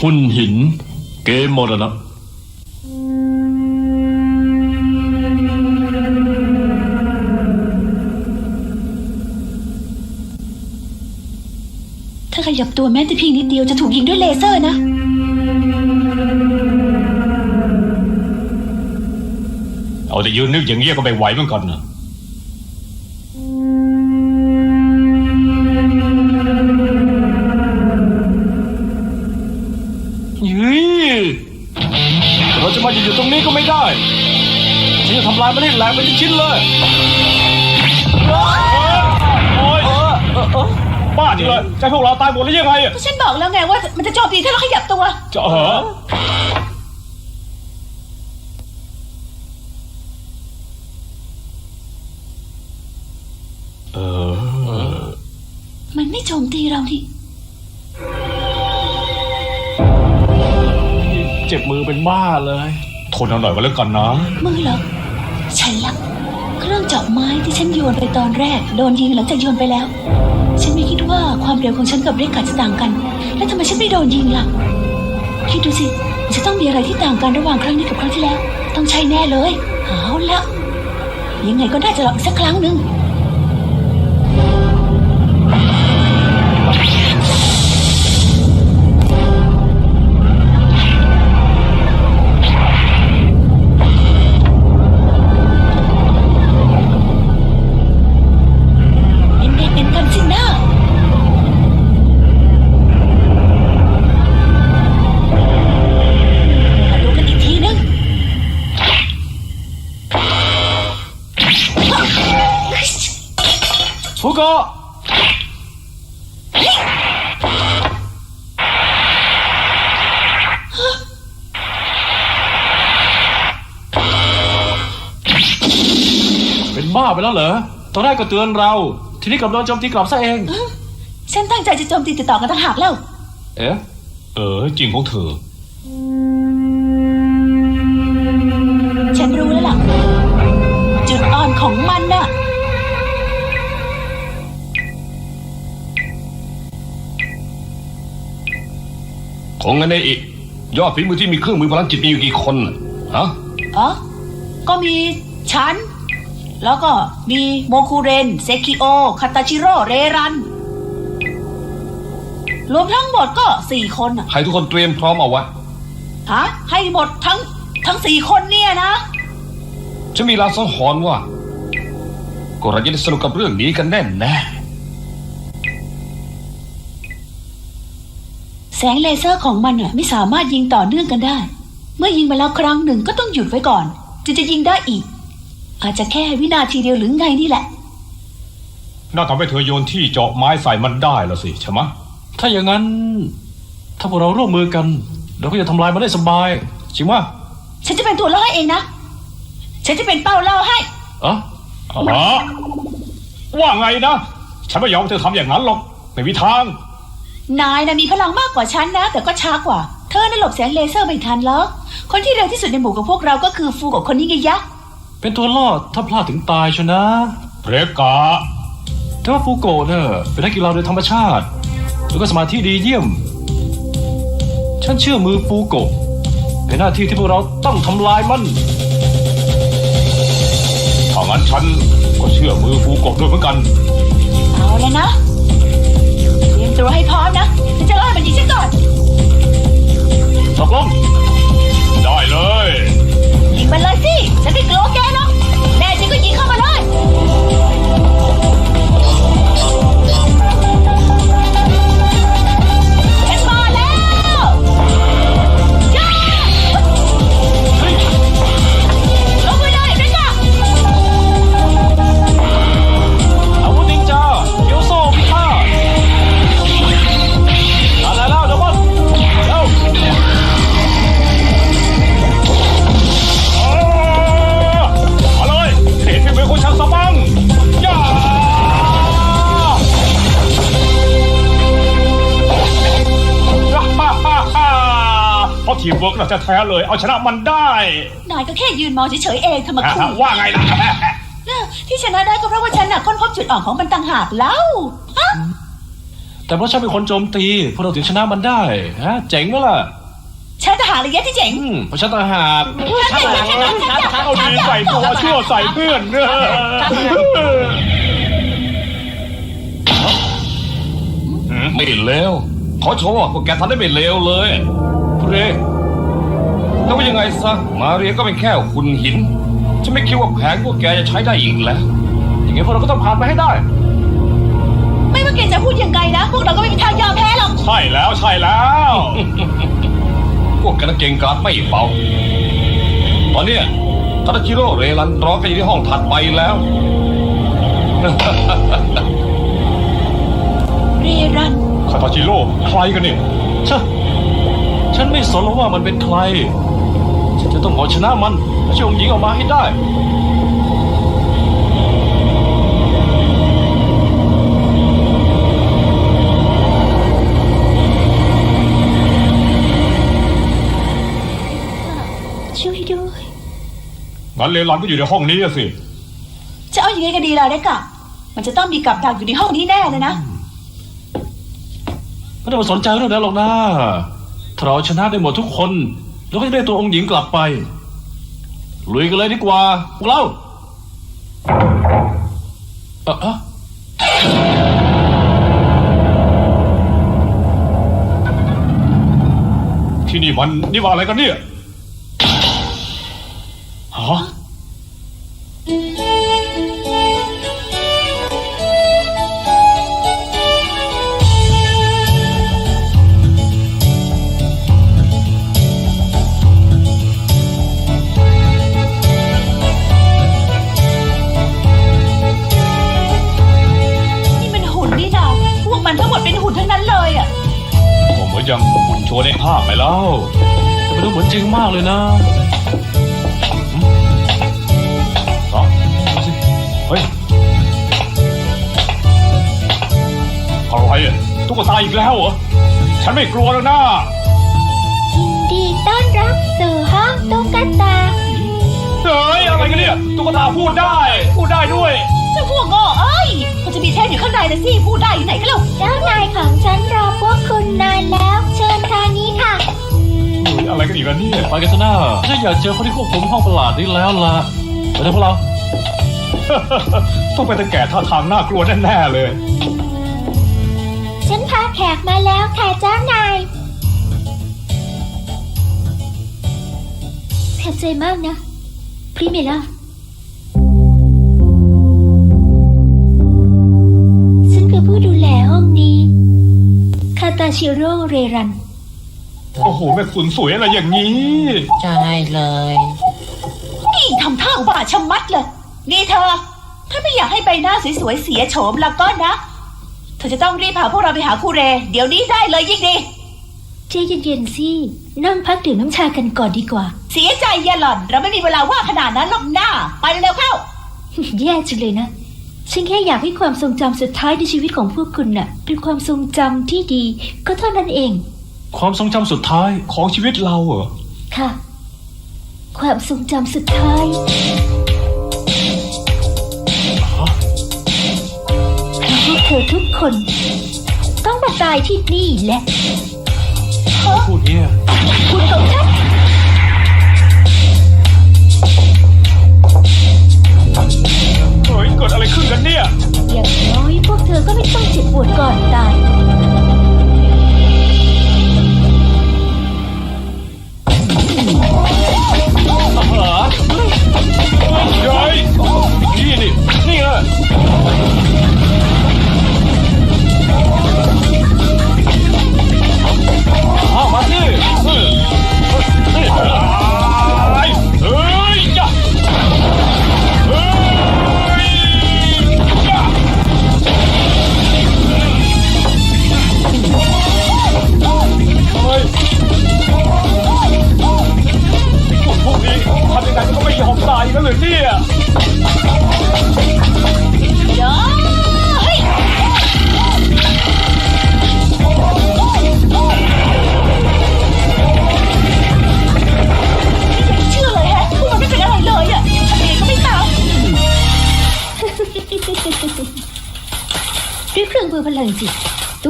หุ่นหิน เกมมรณะถ้าขยับตัวแม้แต่เพียงนิดเดียวจะถูกยิงด้วยเลเซอร์นะ เอาแต่ยืนนึกอย่างเงี้ยก็ไม่ไหวเหมือนกันนะ เราจะมาอยู่ตรงนี้ก็ไม่ได้ฉันจะทำลายมันให้แหลกเป็นชิ้นๆเลยโอ๊ยบ้าจริงเลยใจพวกเราตายหมดแล้วยังไงอะก็ฉันบอกแล้วไงว่ามันจะโจมตีถ้าเราขยับตัว จะเหรอเออ มันไม่โจมตีเรานี่ เจ็บมือเป็นบ้าเลย ทนเอาหน่อยก็แล้วกันนะมือเหรอฉันละเครื่องเจาะไม้ที่ฉันโยนไปตอนแรก โดนยิงหลังจากโยนไปแล้ว ฉันไม่คิดว่าความเร็วของฉันกับเรกาจะต่างกัน แล้วทำไมฉันไม่โดนยิงล่ะ คิดดูสิมันจะต้องมีอะไรที่ต่างกันระหว่างครั้งนี้กับครั้งที่แล้ว ต้องใช่แน่เลย เอาละยังไงก็น่าจะลองอีกสักครั้งหนึ่ง ฟุกะเป็นบ้าไปแล้วเหรอ ตอนแรกก็เตือนเรา ทีนี้กลับโดนโจมตีกลับซะเอง ฉันตั้งใจจะโจมตีติดต่อกันต่างหากแล้ว เอ๊ะ เออ จริงของเธอ ฉันรู้แล้วล่ะ จุดอ่อนของมันน่ะ ของไงในอีก ยอดฝีมือที่มีเครื่องมือพลังจิตมีอยู่กี่คนน่ะฮะอ๋อก็มีฉัน แล้วก็มีโมคูเรน เซคิโอ คาตาชิโร่ เรรัน รวมทั้งหมดก็สี่คนน่ะให้ทุกคนเตรียมพร้อมเอาไว้ฮะให้หมดทั้งทั้งสี่คนเนี่ยนะ ฉันมีลางสังหรณ์ว่า ก็เราจะได้สนุกกับเรื่องนี้กันแน่แน่ แสงเลเซอร์ของมันน่ะไม่สามารถยิงต่อเนื่องกันได้ เมื่อยิงไปแล้วครั้งหนึ่งก็ต้องหยุดไว้ก่อนจึงจะยิงได้อีก อาจจะแค่วินาทีเดียวหรือไงนี่แหละ น่าทำให้เธอโยนที่เจาะไม้ใส่มันได้แล้วสิใช่ไหมะถ้าอย่างนั้น ถ้าพวกเราร่วมมือกันเราก็จะทำลายมันได้สบายจริงว่าฉันจะเป็นตัวล่อให้เองนะ ฉันจะเป็นเป้าล่อให้อ๋ออ๋อว่าไงนะ ฉันไม่ยอมให้เธอทำอย่างนั้นหรอกไม่มีทาง นายนะมีพลังมากกว่าฉันนะ แต่ก็ช้ากว่า เธอน่ะหลบแสงเลเซอร์ไม่ทันหรอกคนที่เร็วที่สุดในหมู่กับพวกเราก็คือฟูกับคนนี้ไงยะเป็นตัวล่อถ้าพลาดถึงตายชนะเรกาแต่ว่าฟูโกะเนี่ยเป็นนักกีฬาโดยธรรมชาติ แล้วก็สมาธิดีเยี่ยม ฉันเชื่อมือฟูโกะเป็นหน้าที่ที่พวกเราต้องทำลายมันถ้างั้นฉันก็เชื่อมือฟูกบด้วยเหมือนกัน เอาแล้วนะเตรียมตัวให้พร้อมนะฉันจะล่อให้มันยิงฉันก่อนตกลงได้เลยยิงมันเลยสิ ฉันไม่กลัวแกหร ทีมเวิร์กเราจะแท้เลย เอาชนะมันได้นายก็แค่ยืนมองเฉยๆเองทำไมอะคุยว่าไงล่ะน่ะ ที่ชนะได้ก็เพราะว่าฉันน่ะค้นพบจุดอ่อนของมันต่างหากแล้วฮะแต่เพราะฉันเป็นคนโจมตีพวกเราถึงชนะมันได้ฮะเจ๋งไหมล่ะฉันทหารระยะที่เจ๋งอืมเพราะฉันต่างหากเอาดีใส่ตัวชั่วใส่เพื่อนเนอะไม่เลวขอโชว์ว่าพวกแกทำได้ไม่เลวเลยคุณเร แต่ว่ายังไงซะมาเรียก็เป็นแค่หุ่นหินฉันไม่คิดว่าแผนพวกแกจะใช้ได้อีกแล้ว อย่างงี้พวกเราก็ต้องผ่านไปให้ได้ ไม่ว่าแกจะพูดยังไงนะ พวกเราก็ไม่มีทางยอมแพ้หรอก ใช่แล้วใช่แล้ว พวกแกนักเก่งกาจไม่เบาตอนเนี้ยทาดาจิโร่เรลันรอกันอยู่ที่ห้องถัดไปแล้ว เรรันคาตาจิโร่ใครกันเนี่ยชะฉันไม่สนหรอกว่ามันเป็นใครฉัน จะต้องเอาชนะมันและช่วยองค์หญิงออกมาให้ได้ ช่วยด้วย งั้นเลรันก็อยู่ในห้องนี้อะสิ จะเอาอย่างไงกันดีล่ะเด็กอะมันจะต้องมีกับดักอยู่ในห้องนี้แน่เลยนะ ไม่ต้องมาสนใจเรื่องนั้นหรอกนะถ้าเราชนะได้หมดทุกคน เราก็จะได้ตัวองค์หญิงกลับไป ลุยกันเลยดีกว่า พวกเราเออที่นี่มันนี่ว่าอะไรกันเนี่ย เหมือนจริงมากเลยนะเอ้าดูสิเฮ้ยอะไรอะตุ๊กตาอีกแล้วเหรอ ฉันไม่กลัวแล้วนะยินดีต้อนรับสู่ห้องตุ๊กตา เฮ้ยอะไรกันเนี่ย ตุ๊กตาพูดได้ พูดได้ด้วย เจ้าพวกโง่เอ้ยมันจะมีเทปอยู่ข้างในนะสิพูดได้อยู่ไหนกันล่ะเจ้านายของฉันรอพวกคุณนานแล้ว เชิญทางนี้ค่ะเฮ้ย อะไรกันอีกแล้วเนี่ยไปกันเถอะนะฉันอยากเจอคนที่ควบคุมห้องประหลาดนี้แล้วล่ะไปเถอะพวกเรา ต้องเป็นตะแก่ท่าทางน่ากลัวแน่ๆเลย ฉันพาแขกมาแล้วค่ะเจ้านายขอบใจมากนะ พริเมล่าฉันคือผู้ดูแลห้องนี้ คาตาชิโร่เรรัน โอ้โหแม่คุณสวยอะไรอย่างนี้ ใช่เลย นี่ทำท่าอุบาทชะมัดเลย นี่เธอ ถ้าไม่อยากให้ใบหน้าสวยๆเสียโฉมแล้วก็นะ เธอจะต้องรีบพาพวกเราไปหาครูเร เดี๋ยวนี้ได้เลยยิ่งดี ใจเย็นๆสิ นั่งพักดื่มน้ำชากันก่อนดีกว่า เสียใจอย่าหล่อน เราไม่มีเวลาว่างขนาดนั้นหรอกหน้า ไปเร็วๆเข้า แย่จังเลยนะ ฉันแค่อยากให้ความทรงจำสุดท้ายในชีวิตของพวกคุณน่ะ เป็นความทรงจำที่ดี ก็เท่านั้นเอง ความทรงจำสุดท้ายของชีวิตเราเหรอ ค่ะ ความทรงจำสุดท้ายเพราะพวกเธอทุกคน ต้องมาตายที่นี่แหละ พูดเนี่ยคุณของฉัน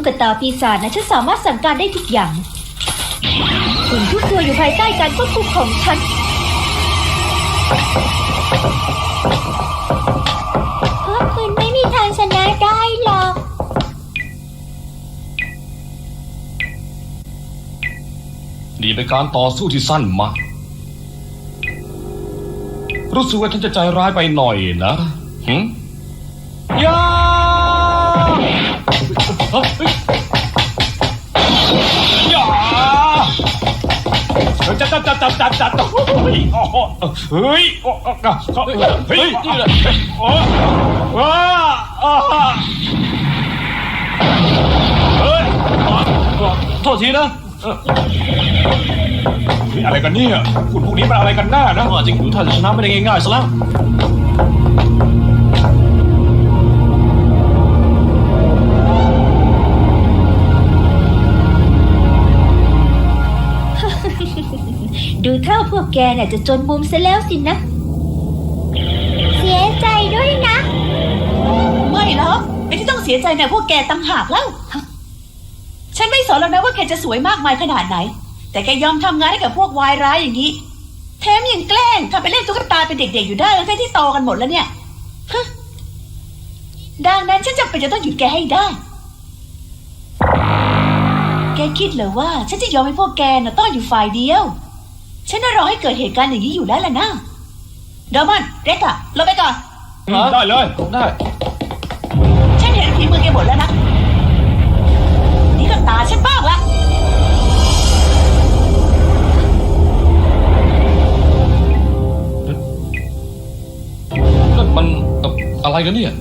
กตาปีศาจนะฉันสามารถสั่งการได้ทุกอย่างหุ่นทุกตัวอยู่ภายใต้การควบคุมของฉัน พวกคุณไม่มีทางชนะได้หรอกนี่เป็นการต่อสู้ที่สั้นมากรู้สึกว่าฉันจะใจร้ายไปหน่อยนะหึยา เฮ้ยอย่าจัดจัดจัดจัดจัดจัดเฮ้ยโอ้โหเฮ้ยโอ้โหเฮ้ยเฮ้ยนี่แหละโอ้ว้าอ่าเฮ้ยโทษทีนะอะไรกันเนี่ยคุณพวกนี้มันอะไรกันแน่นะจริงดูท่าจะชนะไม่ได้ง่ายๆซะแล้ว ดูเท่าพวกแกเนี่ยจะจนมุมซะแล้วสินะ เสียใจด้วยนะ ไม่หรอกไอ้ที่ต้องเสียใจเนี่ยพวกแกตั้งหากแล้วฉันไม่สนแล้วนะว่าแกจะสวยมากมายขนาดไหน แต่แกยอมทำงานให้กับพวกวายร้ายอย่างนี้ แถมยังแกล้งทำไปนเล่นตุ๊กตาเป็นเด็กๆอยู่ได้ทั้งที่โตกันหมดแล้วเนี่ยฮะดังนั้นฉันจำเป็นจะต้องหยุดแกให้ได้ แกคิดเหรอว่า ฉันจะยอมให้พวกแกน่ะต้องอยู่ฝ่ายเดียว ฉันน่ะรอให้เกิดเหตุการณ์อย่างนี้อยู่แล้วล่ะนะเดอร์มันเร็กอะลงไปก่อน ได้เลยได้ ฉันเห็นฝีมือแกหมดแล้วนะ นี่ก็ตาฉันบ้างละนั่นมันเอ่ออะไรกันเนี่ย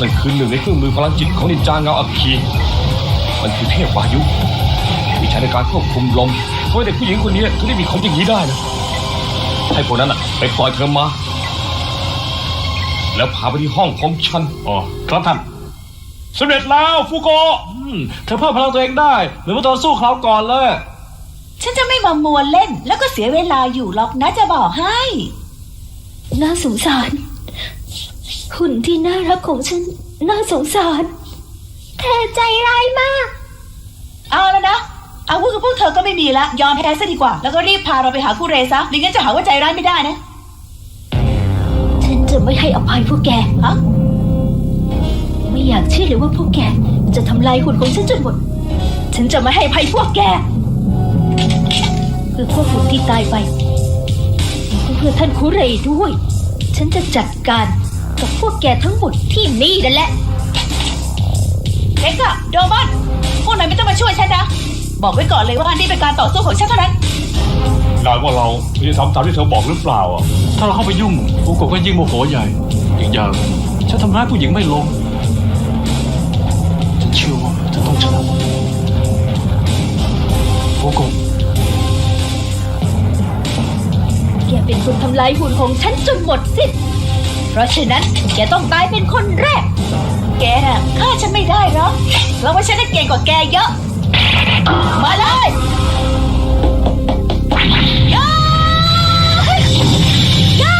นั่นคือหนึ่งในเครื่องมือพลังจิตของนินจาเงาอัคคี มันคือเทพวายุที่ใช้ในการควบคุมลมเพราะว่าเด็กผู้หญิงคนนี้ถึงได้มีของอย่างนี้ได้นะให้พวกนั้นอะไปปล่อยเธอมา แล้วพาไปที่ห้องของฉัน อ๋อ ครับท่านสำเร็จแล้วฟูโกะอืมเธอเพิ่มพลังตัวเองได้เหมือนเมื่อตอนสู้คราวก่อนเลย ฉันจะไม่มามัวเล่น แล้วก็เสียเวลาอยู่หรอกนะจะบอกให้ น่าสงสาร หุ่นที่น่ารักของฉัน น่าสงสาร เธอใจร้ายมาก เอาแล้วนะ อาวุธกับพวกเธอก็ไม่มีละ ยอมแพ้ซะดีกว่า แล้วก็รีบพาเราไปหาคู่เรซะไม่งั้นจะหาว่าใจร้ายไม่ได้นะ ฉันจะไม่ให้อภัยพวกแก ฮะ ไม่อยากเชื่อเลยว่าพวกแก จะทำลายหุ่นของฉันจนหมด ฉันจะไม่ให้อภัยพวกแก เพื่อพวกหุ่นที่ตายไป เพื่อท่านคุเรย์ด้วย ฉันจะจัดการ กับพวกแกทั้งหมดที่นี่นั่นแหละเด็กอะโดมอนพวกนายไม่ต้องมาช่วยฉันนะ บอกไว้ก่อนเลยว่านี่เป็นการต่อสู้ของฉันเท่านั้นนายว่าเราจะทำตามที่เธอบอกหรือเปล่าอะ ถ้าเราเข้าไปยุ่งฟูโกะก็ยิ่งโมโหใหญ่ อีกอย่างฉันทำร้ายผู้หญิงไม่ลง ฉันเชื่อว่าจะต้องชนะฟูโกะแกเป็นคนทำลายหุ่นของฉันจนหมดสิ้น เพราะฉะนั้นแกต้องตายเป็นคนแรก แกน่ะฆ่าฉันไม่ได้หรอกเพราะว่าฉันน่ะเก่งกว่าแกเยอะ มาเลยยาย่า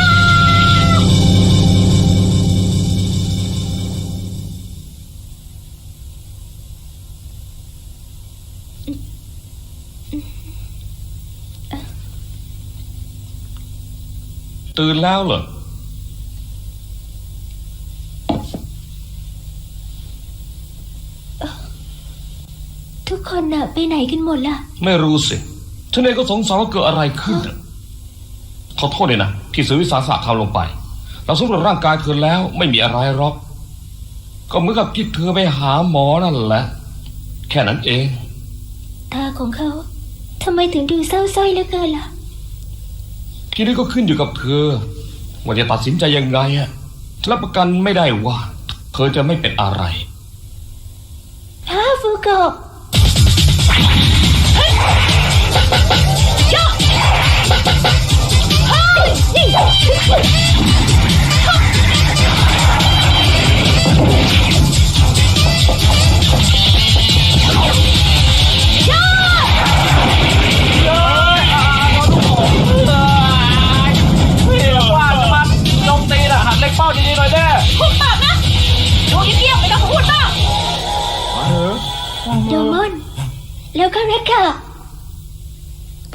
ตื่นแล้วเหรอ ทุกคนน่ะ ไปไหนกันหมดล่ะ ไม่รู้สิฉันเองก็สงสัยว่าเกิดอะไรขึ้นน่ะขอโทษเลยนะที่ซื้อวิสาสะทำลงไป เราสำรวจร่างกายเธอแล้วไม่มีอะไรหรอก ก็เหมือนกับที่เธอไปหาหมอนั่นแหละ แค่นั้นเอง ตาของเขาทำไมถึงดูเศร้าส้อยเหลือเกินล่ะ ทีนี้ก็ขึ้นอยู่กับเธอ ว่าจะตัดสินใจยังไงอะฉันรับประกันไม่ได้ว่า เธอจะไม่เป็นอะไรฮะฟูโกะ เล็กเป้าดีๆหน่อยเด้พูดปานะดูเงียไม่ต้องพูดมากโดมอนแล้วก็เรคค่ะ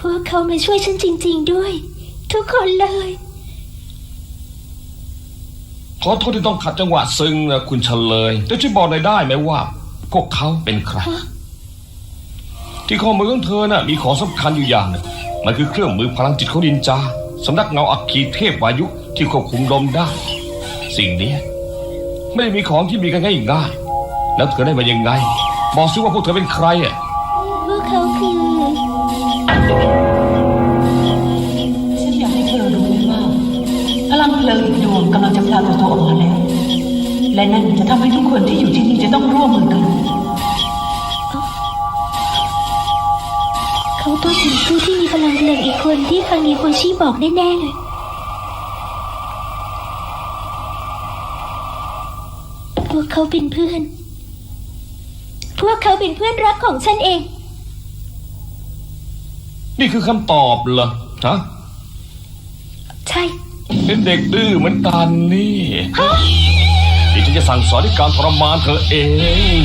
พวกเขามาช่วยฉันจริง ๆด้วย ทุกคนเลย ขอโทษที่ต้องขัดจังหวะซึ้งนะคุณเฉลยแต่ช่วยบอกหน่อยได้ไหมว่า พวกเขาเป็นใครที่ข้อมือของเธอน่ะมีของสำคัญอยู่อย่างหนึ่งมันคือเครื่องมือพลังจิตของนินจาสำนักเงาอัคคีเทพวายุที่ควบคุมลมได้ สิ่งนี้ไม่ได้มีของที่มีกันง่ายๆแล้วเธอได้มายังไง บอกซิว่าพวกเธอเป็นใครอะ พวกเขาคือ ฉันอยากให้เธอรู้ไว้ว่าพลังเพลิงอีกดวงกำลังจะพลากตัวออกมาแล้ว และนั่นจะทำให้ทุกคนที่อยู่ที่นี่จะต้องร่วมมือกัน เขาต้องเป็นผู้ที่มีพลังเพลิงอีกคนที่ครั้งนีโคชิบอกแน่ๆเลย พวกเขาเป็นเพื่อน พวกเขาเป็นเพื่อนรักของฉันเอง นี่คือคำตอบเหรอฮะใช่ เป็นเด็กดื้อเหมือนกันนี่เดี๋ยวฉันจะสั่งสอนด้วยการทรมานเธอเอง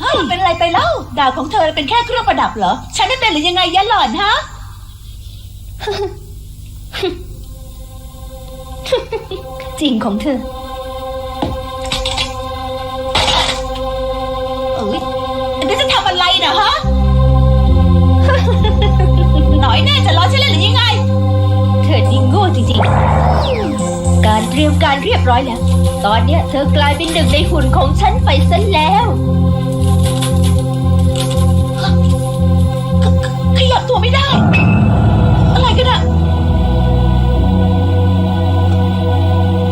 เฮ้ยเป็นอะไรไปเล่า ดาวของเธอเป็นแค่เครื่องประดับเหรอ ฉันไม่เป็นหรือยังไงยะหล่อนฮะ จริงของเธอ อะไรนะฮะ หน่อยแน่จะล้อฉันเล่นหรือยังไง เธอจริงโง่จริงๆ การเตรียมการเรียบร้อยแล้ว ตอนเนี้ยเธอกลายเป็นหนึ่งในหุ่นของฉันไปซะแล้ว ขยับตัวไม่ได้ อะไรกันอะ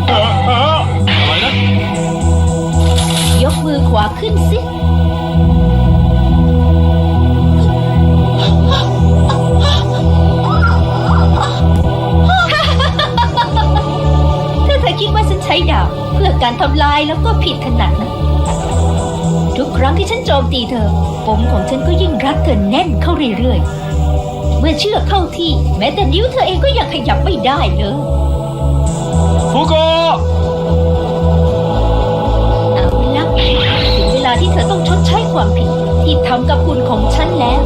อะไรนะยกมือขวาขึ้นสิ การทำลายแล้วก็ผิดขนาดนะทุกครั้งที่ฉันโจมตีเธอปมของฉันก็ยิ่งรัดเธอแน่นเข้าเรื่อยๆ เมื่อเชือกเข้าที่ แม้แต่นิ้วเธอเองก็ยังขยับไม่ได้เลยฟูโกะเอาละถึงเวลาที่เธอต้องชดใช้ความผิดที่ทำกับคุณของฉันแล้ว